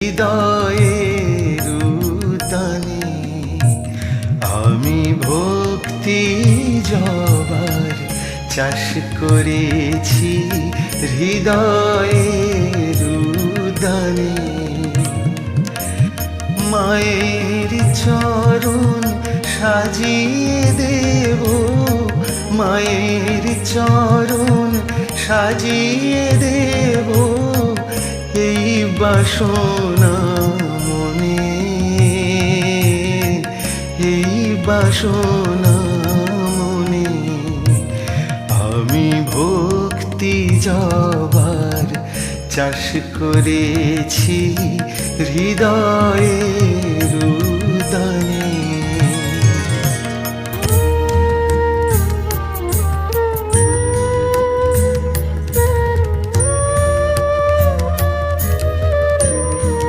হৃদয়ের উদ্যানে আমি ভক্তি জবার চাষ করেছি হৃদয়ের উদ্যানে। মায়ের চরণ সাজিয়ে দেব, মায়ের চরণ সাজিয়ে দেব। বাসনা মনে এই বাসনা মনে আমি ভক্তি যাবার চাষ করেছি হৃদয়ে।